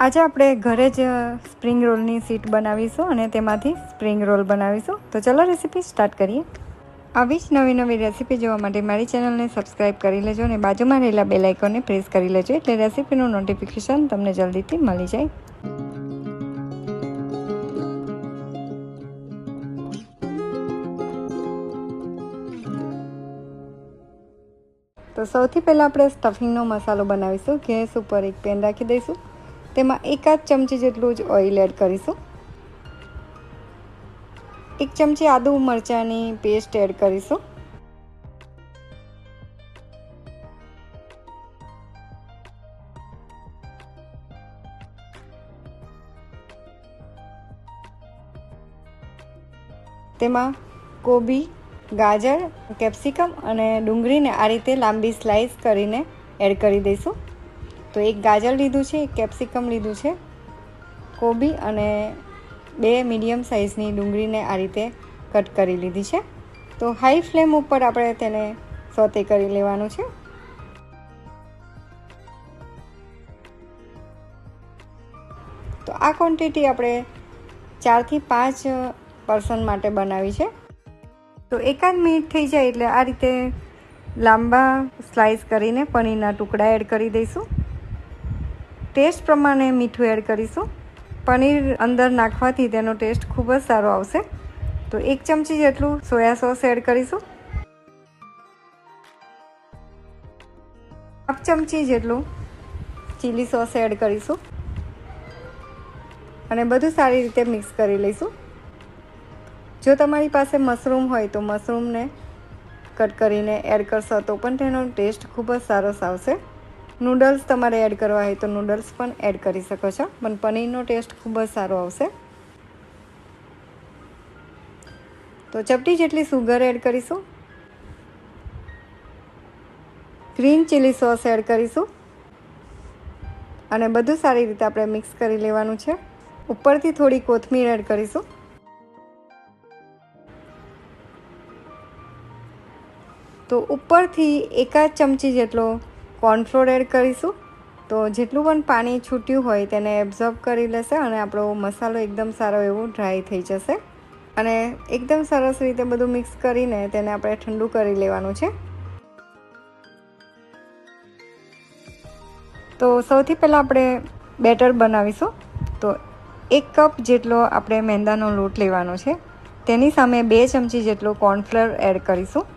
આજે આપણે ઘરે જ સ્પ્રિંગ રોલની સીટ બનાવીશું અને તેમાંથી સ્પ્રિંગ રોલ બનાવીશું. તો ચલો રેસીપી સ્ટાર્ટ કરીએ. આવી જ નવી નવી રેસીપી જોવા માટે મારી ચેનલને સબસ્ક્રાઈબ કરી લેજો અને બાજુમાં રહેલા બેલ પ્રેસ કરી લેજો એટલે રેસીપીનું નોટિફિકેશન તમને જલ્દીથી મળી જાય. સૌથી પહેલાં આપણે સ્ટફિંગનો મસાલો બનાવીશું. ગેસ ઉપર એક પેન રાખી દઈશું. તેમાં એકાદ ચમચી જેટલું જ ઓઇલ એડ કરીશું. એક ચમચી આદુ મરચાંની પેસ્ટ એડ કરીશું. તેમાં કોબી ગાજર, કેપ્સિકમ અને ડુંગળીને આ રીતે લાંબી સ્લાઇસ કરીને એડ કરી દઈશું. તો એક ગાજર લીધું છે, એક કેપ્સિકમ લીધું છે. કોબી અને બે મીડિયમ સાઇઝની ડુંગળીને આ રીતે કટ કરી લીધી છે. તો હાઈ ફ્લેમ ઉપર આપણે તેને સોતે કરી લેવાનું છે. તો આ ક્વોન્ટિટી આપણે ચારથી પાંચ પર્સન માટે બનાવી છે. તો એકાદ મિનિટ થઈ જાય એટલે આ રીતે લાંબા સ્લાઇસ કરીને પનીરના ટુકડા એડ કરી દઈશું. ટેસ્ટ પ્રમાણે મીઠું એડ કરીશું. પનીર અંદર નાખવાથી તેનો ટેસ્ટ ખૂબ જ સારો આવશે. તો એક ચમચી જેટલું સોયા સોસ એડ કરીશું. હાફ ચમચી જેટલું ચીલી સોસ એડ કરીશું. અને બધું સારી રીતે મિક્સ કરી લઈશું. જો તમારી પાસે મશરૂમ હોય તો મશરૂમને કટ કરીને એડ કરશો તો પણ તેનો ટેસ્ટ ખૂબ જ સારો આવશે. નૂડલ્સ તમારે એડ કરવા હોય તો નૂડલ્સ પણ એડ કરી શકો છો, પણ પનીરનો ટેસ્ટ ખૂબ જ સારો આવશે. તો ચપટી જેટલી સુગર એડ કરીશું. ગ્રીન ચીલી સોસ એડ કરીશું. અને બધું સારી રીતે આપણે મિક્સ કરી લેવાનું છે. ઉપરથી થોડી કોથમીર એડ કરીશું. તો ઉપરથી એકાદ ચમચી જેટલો કોર્નફ્લોર એડ કરીશું. તો જેટલું પણ પાણી છૂટ્યું હોય તેને એબ્ઝોર્બ કરી લેશે અને આપણો મસાલો એકદમ સારો એવો ડ્રાય થઈ જશે. અને એકદમ સરસ રીતે બધું મિક્સ કરીને તેને આપણે ઠંડુ કરી લેવાનું છે. તો સૌથી પહેલાં આપણે બેટર બનાવીશું. તો એક કપ જેટલો આપણે મેંદાનો લોટ લેવાનો છે. તેની સામે બે ચમચી જેટલો કોર્નફ્લોર એડ કરીશું.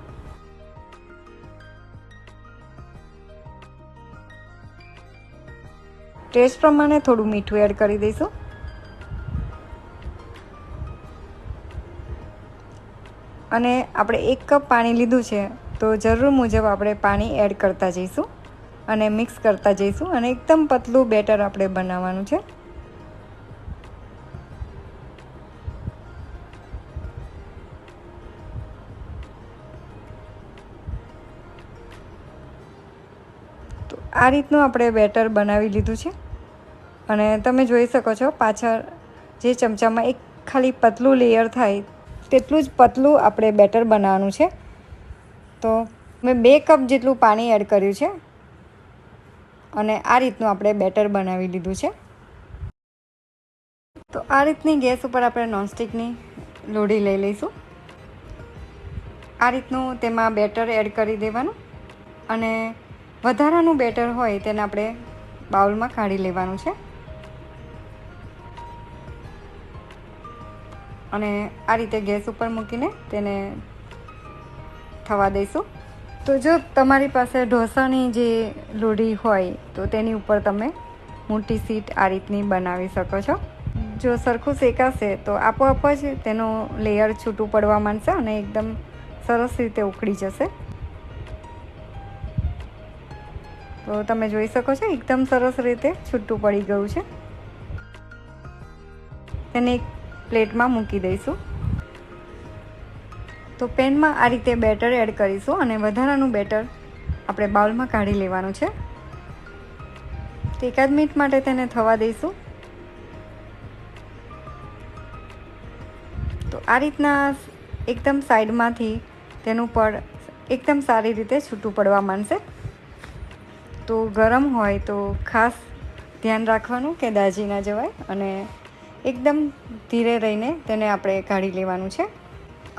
ટેસ્ટ પ્રમાણે થોડું મીઠું એડ કરી દઈશું. અને આપણે એક કપ પાણી લીધું છે, તો જરૂર મુજબ આપણે પાણી એડ કરતા જઈશું અને મિક્સ કરતા જઈશું અને એકદમ પતલું બેટર આપણે બનાવવાનું છે. આ રીતનું આપણે બેટર બનાવી લીધું છે. અને તમે જોઈ શકો છો પાછળ જે ચમચામાં એક ખાલી પતલું લેયર થાય તેટલું જ પતલું આપણે બેટર બનાવવાનું છે. તો મેં બે કપ જેટલું પાણી એડ કર્યું છે. અને આ રીતનું આપણે બેટર બનાવી લીધું છે. તો આ રીતની ગેસ ઉપર આપણે નોનસ્ટિકની લોઢી લઈ લઈશું. આ રીતનું તેમાં બેટર એડ કરી દેવાનું. અને વધારાનું બેટર હોય તેને આપણે બાઉલમાં કાઢી લેવાનું છે. અને આ રીતે ગેસ ઉપર મૂકીને તેને થવા દઈશું. તો જો તમારી પાસે ઢોસાની જે લોઢી હોય, તો તેની ઉપર તમે મોટી સીટ આ રીતની બનાવી શકો છો. જો સરખું શેકાશે, તો આપોઆપ જ તેનું લેયર છૂટું પડવા માંડશે અને એકદમ સરસ રીતે ઉકળી જશે. તો તમે જોઈ શકો છો, એકદમ સરસ રીતે છૂટું પડી ગયું છે. તેને એક પ્લેટમાં મૂકી દઈશું. તો પેનમાં આ રીતે બેટર એડ કરીશું અને વધારાનું બેટર આપણે બાઉલમાં કાઢી લેવાનું છે. તો એકાદ મિનિટ માટે તેને થવા દઈશું. તો આ રીતના એકદમ સાઈડમાંથી તેનું પડ એકદમ સારી રીતે છૂટું પડવા માંડશે. તો ગરમ હોય તો ખાસ ધ્યાન રાખવાનું કે દાજી ના જવાય અને એકદમ ધીરે રહીને તેને આપણે કાઢી લેવાનું છે.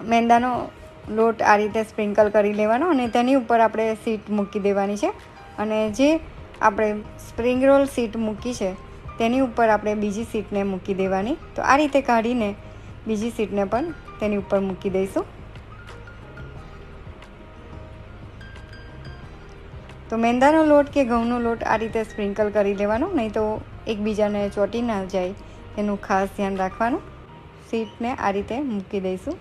મેંદાનો લોટ આ રીતે સ્પ્રિંકલ કરી લેવાનો અને તેની ઉપર આપણે સીટ મૂકી દેવાની છે. અને જે આપણે સ્પ્રિંગ રોલ સીટ મૂકી છે, તેની ઉપર આપણે બીજી સીટને મૂકી દેવાની. તો આ રીતે કાઢીને બીજી સીટને પણ તેની ઉપર મૂકી દઈશું. તો મેંદાનો લોટ કે ઘઉંનો લોટ આ રીતે સ્પ્રિંકલ કરી લેવાનો, નહીં તો એકબીજાને ચોટી ના જાય. એનું ખાસ ધ્યાન રાખવાનું. સીટને આ રીતે મૂકી દઈશું.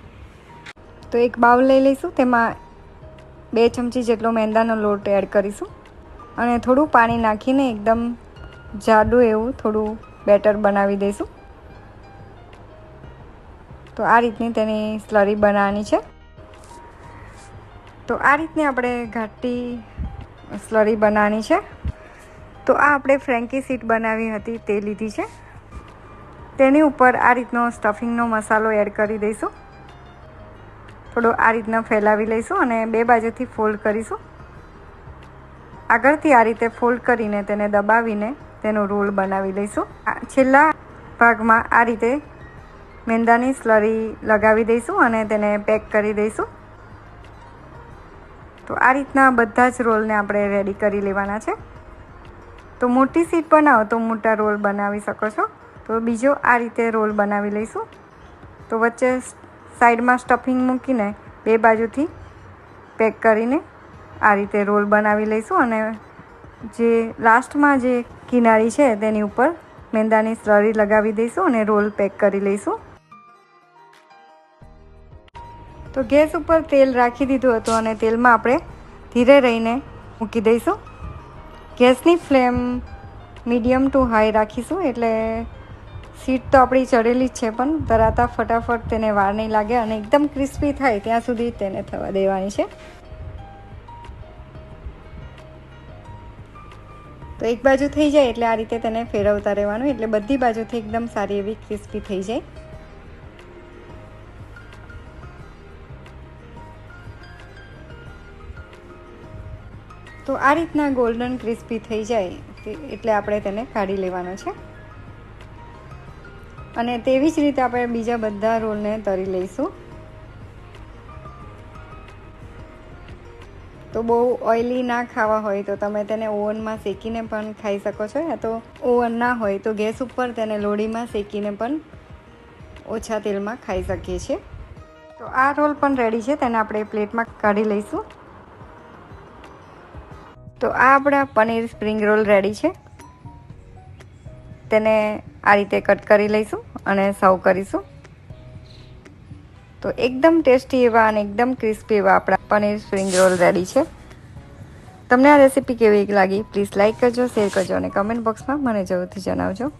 તો એક બાઉલ લઈ લઈશું. તેમાં બે ચમચી જેટલો મેંદાનો લોટ એડ કરીશું. અને થોડું પાણી નાખીને એકદમ જાડું એવું થોડું બેટર બનાવી દઈશું. તો આ રીતની તેની સ્લરી બનાવવાની છે. તો આ રીતની આપણે ઘાટી સ્લરી બનાવવાની છે. તો આ આપણે ફ્રેન્કી સીટ બનાવી હતી, તે લીધી છે. તેની ઉપર આ રીતનો સ્ટફિંગનો મસાલો એડ કરી દઈશું. થોડો આ રીતના ફેલાવી લઈશું અને બે બાજુથી ફોલ્ડ કરીશું. આગળથી આ રીતે ફોલ્ડ કરીને તેને દબાવીને તેનો રોલ બનાવી લઈશું. છેલ્લા ભાગમાં આ રીતે મેંદાની સ્લરી લગાવી દઈશું અને તેને પેક કરી દઈશું. તો આ રીતના બધા જ રોલને આપણે રેડી કરી લેવાના છે. તો મોટી સીટ બનાવો તો મોટા રોલ બનાવી શકો છો. તો બીજો આ રીતે રોલ બનાવી લઈશું. તો વચ્ચે સાઈડમાં સ્ટફિંગ મૂકીને બે બાજુથી પેક કરીને આ રીતે રોલ બનાવી લઈશું અને જે લાસ્ટમાં જે કિનારી છે તેની ઉપર મેંદાની સ્લરી લગાવી દઈશું અને રોલ પેક કરી લઈશું. તો ગેસ ઉપર તેલ રાખી દીધું હતું અને તેલમાં આપણે ધીરે રહીને મૂકી દઈશું. ગેસની ફ્લેમ મીડિયમ ટુ હાઈ રાખીશું એટલે સીટ તો આપણી ચડેલી જ છે, પણ તરાતા ફટાફટ તેને વાર નહીં લાગે અને એકદમ ક્રિસ્પી થાય ત્યાં સુધી તેને થવા દેવાની છે. તો એક બાજુ થઈ જાય એટલે આ રીતે તેને ફેરવતા રહેવાનું, એટલે બધી બાજુથી એકદમ સારી એવી ક્રિસ્પી થઈ જાય. તો આ રીતના ગોલ્ડન ક્રિસ્પી થઈ જાય એટલે આપણે તેને કાઢી લેવાનો છે. અને તેવી જ રીતે આપણે બીજા બધા રોલને તરી લઈશું. તો બહુ ઓઇલી ના ખાવા હોય તો તમે તેને ઓવનમાં શેકીને પણ ખાઈ શકો છો. યા તો ઓવન ના હોય તો ગેસ ઉપર તેને લોડીમાં શેકીને પણ ઓછા તેલમાં ખાઈ શકીએ છીએ. તો આ રોલ પણ રેડી છે. તેને આપણે પ્લેટમાં કાઢી લઈશું. તો આ આપણા પનીર સ્પ્રિંગ રોલ રેડી છે. તેને આ રીતે કટ કરી લઈશું અને સર્વ કરીશું. તો એકદમ ટેસ્ટી એવા અને એકદમ ક્રિસ્પી એવા આપણા પનીર સ્પ્રિંગ રોલ રેડી છે. તમને આ રેસીપી કેવી લાગી? પ્લીઝ લાઇક કરજો શેર કરજો અને કમેન્ટ બોક્સમાં મને જરૂરથી જણાવજો.